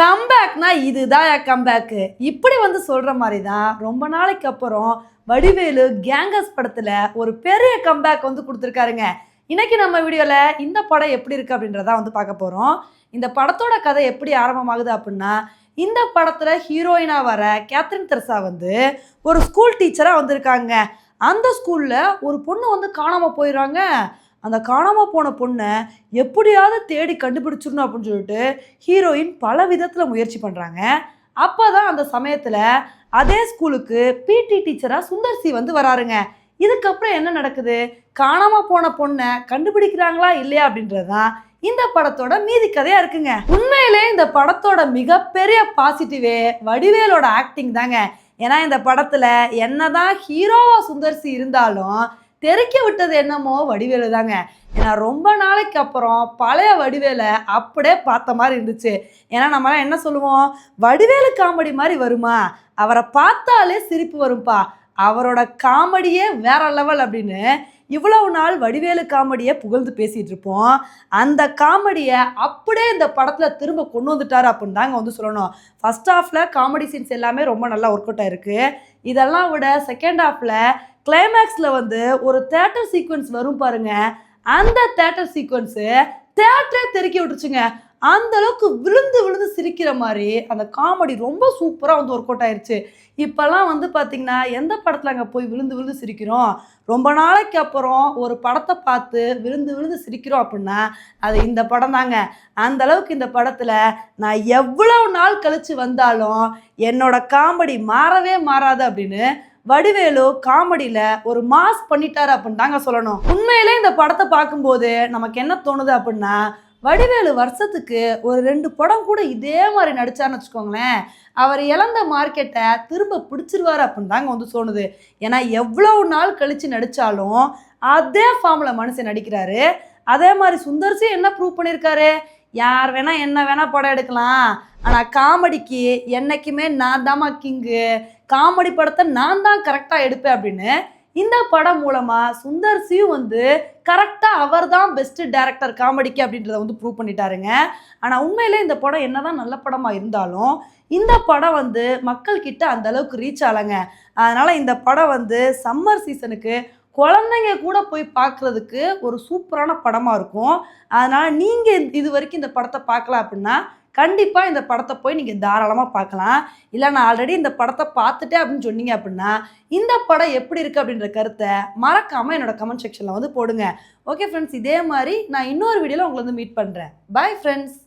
கம்பேக்னா இதுதான் கம்பேக்கு இப்படி வந்து சொல்கிற மாதிரி தான் ரொம்ப நாளைக்கு அப்புறம் வடிவேலு கேங்கஸ் படத்தில் ஒரு பெரிய கம்பேக் வந்து கொடுத்துருக்காருங்க. இன்றைக்கி நம்ம வீடியோவில் இந்த படம் எப்படி இருக்குது அப்படின்றத வந்து பார்க்க போகிறோம் இந்த படத்தோட கதை எப்படி ஆரம்பமாகுது அப்படின்னா இந்த படத்தில் ஹீரோயினாக வர கேத்ரின் தெரசா வந்து ஒரு ஸ்கூல் டீச்சராக வந்திருக்காங்க. அந்த ஸ்கூலில் ஒரு பொண்ணு வந்து காணாமல் போயிடுறாங்க. அந்த காணாமல் போன பொண்ணை எப்படியாவது தேடி கண்டுபிடிச்சிடணும் அப்படின்னு சொல்லிட்டு ஹீரோயின் பல விதத்தில் முயற்சி பண்ணுறாங்க அப்போ தான் அந்த சமயத்தில் அதே ஸ்கூலுக்கு பிடி டீச்சராக சுந்தர்சி வந்து வராருங்க. இதுக்கப்புறம் என்ன நடக்குது? காணாமல் போன பொண்ணை கண்டுபிடிக்கிறாங்களா இல்லையா அப்படின்றது தான் இந்த படத்தோட மீதி கதையாக இருக்குங்க. உண்மையிலே இந்த படத்தோட மிகப்பெரிய பாசிட்டிவே வடிவேலோட ஆக்டிங் தாங்க. ஏன்னா இந்த படத்தில் என்னதான் ஹீரோவா சுந்தர்சி இருந்தாலும் தெறிக்க விட்டது என்னமோ வடிவேலு தாங்க. ஏன்னா ரொம்ப நாளைக்கு அப்புறம் பழைய வடிவேலை அப்படியே பார்த்த மாதிரி இருந்துச்சு. ஏன்னா நம்மளாம் என்ன சொல்லுவோம்? வடிவேலு காமெடி மாதிரி வருமா? அவரை பார்த்தாலே சிரிப்பு வரும்பா. அவரோட காமெடியே வேற லெவல் அப்படின்னு இவ்வளவு நாள் வடிவேலு காமெடியை புகழ்ந்து பேசிகிட்டு இருப்போம். அந்த காமெடியை அப்படியே இந்த படத்தில் திரும்ப கொண்டு வந்துட்டார் அப்படின்னு தாங்க வந்து சொல்லணும். ஃபர்ஸ்ட் ஹாஃபில் காமெடி சீன்ஸ் எல்லாமே ரொம்ப நல்லா ஒர்க் அவுட் ஆயிருக்கு. இதெல்லாம் விட செகண்ட் ஹாஃபில் கிளைமேக்ஸில் வந்து ஒரு தேட்டர் சீக்வன்ஸ் வரும் பாருங்க. அந்த தேட்டர் சீக்வன்ஸு தேட்டரே தெருக்கி விட்டுருச்சுங்க. அந்த அளவுக்கு விழுந்து விழுந்து சிரிக்கிற மாதிரி அந்த காமெடி ரொம்ப சூப்பராக வந்து ஒர்க் அவுட் ஆயிடுச்சு இப்போல்லாம் வந்து பார்த்திங்கன்னா எந்த படத்தில் அங்கே போய் விழுந்து விழுந்து சிரிக்கிறோம்? ரொம்ப நாளைக்கு அப்புறம் ஒரு படத்தை பார்த்து விழுந்து விழுந்து சிரிக்கிறோம் அப்படின்னா அது இந்த படம் தாங்க. அந்த அளவுக்கு இந்த படத்தில் நான் எவ்வளவு நாள் கழித்து வந்தாலும் என்னோட காமெடி மாறவே மாறாது அப்படின்னு வடிவேலு காமெடியில் ஒரு மாஸ் பண்ணிட்டாரு அப்படின்னு தாங்க சொல்லணும். உண்மையிலே இந்த படத்தை பார்க்கும்போது நமக்கு என்ன தோணுது அப்படின்னா வடிவேலு வருஷத்துக்கு ஒரு ரெண்டு படம் கூட இதே மாதிரி நடிச்சார்னு வச்சுக்கோங்களேன். அவர் இழந்த மார்க்கெட்டை திரும்ப பிடிச்சிருவார் அப்படின்னு தாங்க வந்து தோணுது. ஏன்னா எவ்வளவு நாள் கழித்து நடித்தாலும் அதே ஃபார்மில் மனுஷன் நடிக்கிறாரு. அதே மாதிரி சுந்தர்சி என்ன ப்ரூவ் பண்ணியிருக்காரு யார் வேணா என்ன வேணா படம் எடுக்கலாம். ஆனால் காமெடிக்கு என்னைக்குமே நான் தாம்மா கிங்கு காமெடி படத்தை நான் தான் கரெக்டாக எடுப்பேன் அப்படின்னு இந்த படம் மூலமாக சுந்தர் சியும் வந்து கரெக்டாக அவர் தான் பெஸ்ட்டு டேரக்டர் காமெடிக்கு அப்படின்றத வந்து ப்ரூவ் பண்ணிட்டாருங்க. ஆனால் உண்மையிலே இந்த படம் என்னதான் நல்ல படமாக இருந்தாலும் இந்த படம் வந்து மக்கள்கிட்ட அந்த அளவுக்கு ரீச் ஆகலைங்க. அதனால் இந்த படம் வந்து சம்மர் சீசனுக்கு குழந்தைங்க கூட போய் பார்க்குறதுக்கு ஒரு சூப்பரான படமாக இருக்கும். அதனால் நீங்கள் இது வரைக்கும் இந்த படத்தை பார்க்கலாம் அப்படின்னா கண்டிப்பாக இந்த படத்தை போய் நீங்கள் தாராளமாக பார்க்கலாம். இல்லை நான் ஆல்ரெடி இந்த படத்தை பார்த்துட்டேன் அப்படின்னு சொன்னீங்க அப்படின்னா இந்த படம் எப்படி இருக்குது அப்படின்ற கருத்தை மறக்காமல் என்னோட கமெண்ட் செக்ஷனில் வந்து போடுங்க. ஓகே ஃப்ரெண்ட்ஸ் இதே மாதிரி நான் இன்னொரு வீடியோவில் உங்களை வந்து மீட் பண்ணுறேன் பாய் ஃப்ரெண்ட்ஸ்